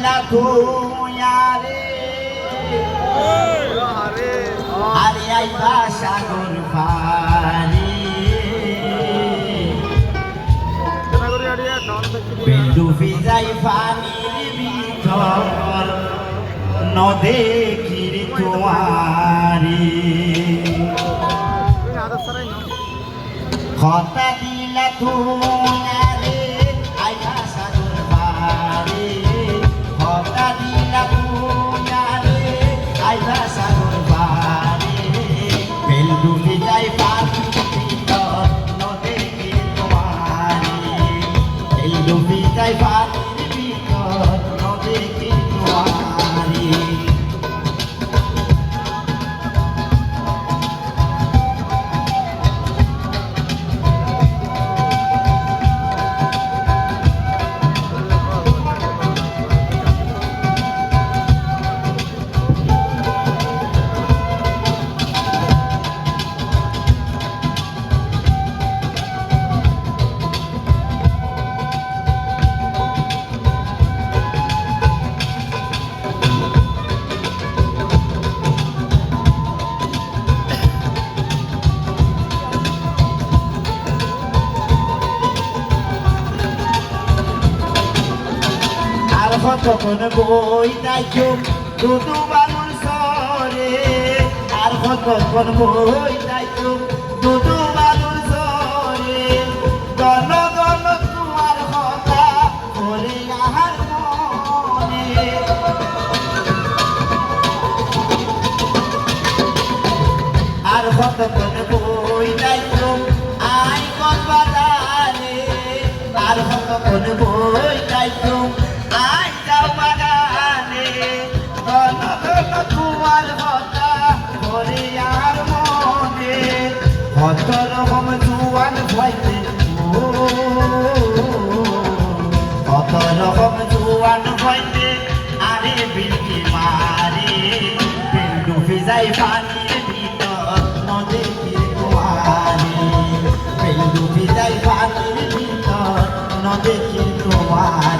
দিলা তুয়ারে আরে আইবা সাগর পারে ডুবি যাই পানির ভিতর নদেখির তোমারি কথা দিলা তুয়ারে আর কতক্ষণ বই যাইছো দুদু বালুর সরে আর কতক্ষণ বই যাইছো দুদু বালুর সরে গণ গণ তোমার কথা করে আহার মনে। আর কতক্ষণ বই যাইছো আই বাজারে। আর কতক্ষণ বই ভয়তে ও কত রকম জুয়ান ভয়তে আরে বিলকি মারে বিল ডুবে যাই পানির ভিতর নদীর তোমারে বিল ডুবে যাই পানির ভিতর নদীর তোমারে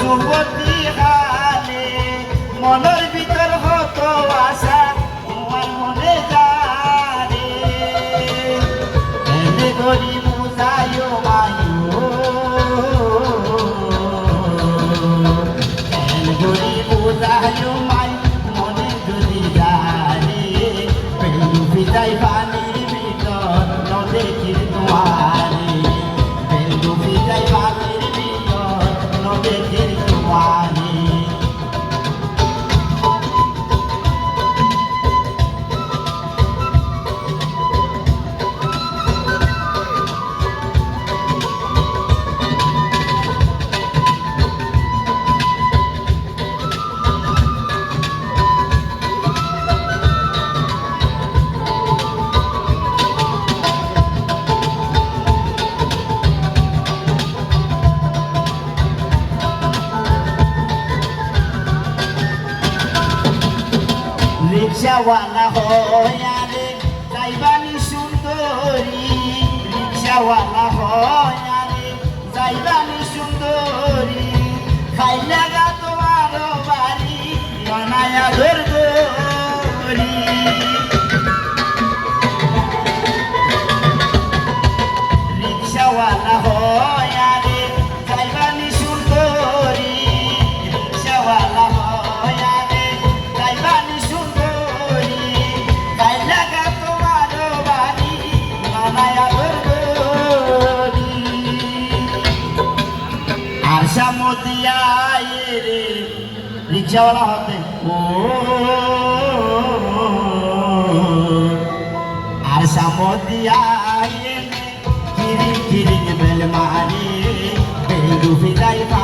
যুবতী হালে। মনের ভিতর হত আশা তোমার মনে জানে এনে রিক্সাওয়ালা হয়ারে যাইবানি সুন্দরী রিক্সাওয়ালা হয়ারে যাইবানি সুন্দরী খাইলাগা তোমার দিয়া রে। রিক্সাওয়ালা হতে, ও, আর সামো দিয়া কিরিং কিরিং বেল মারি, বেল ডুবি যাইবা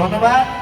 ধন্যবাদ।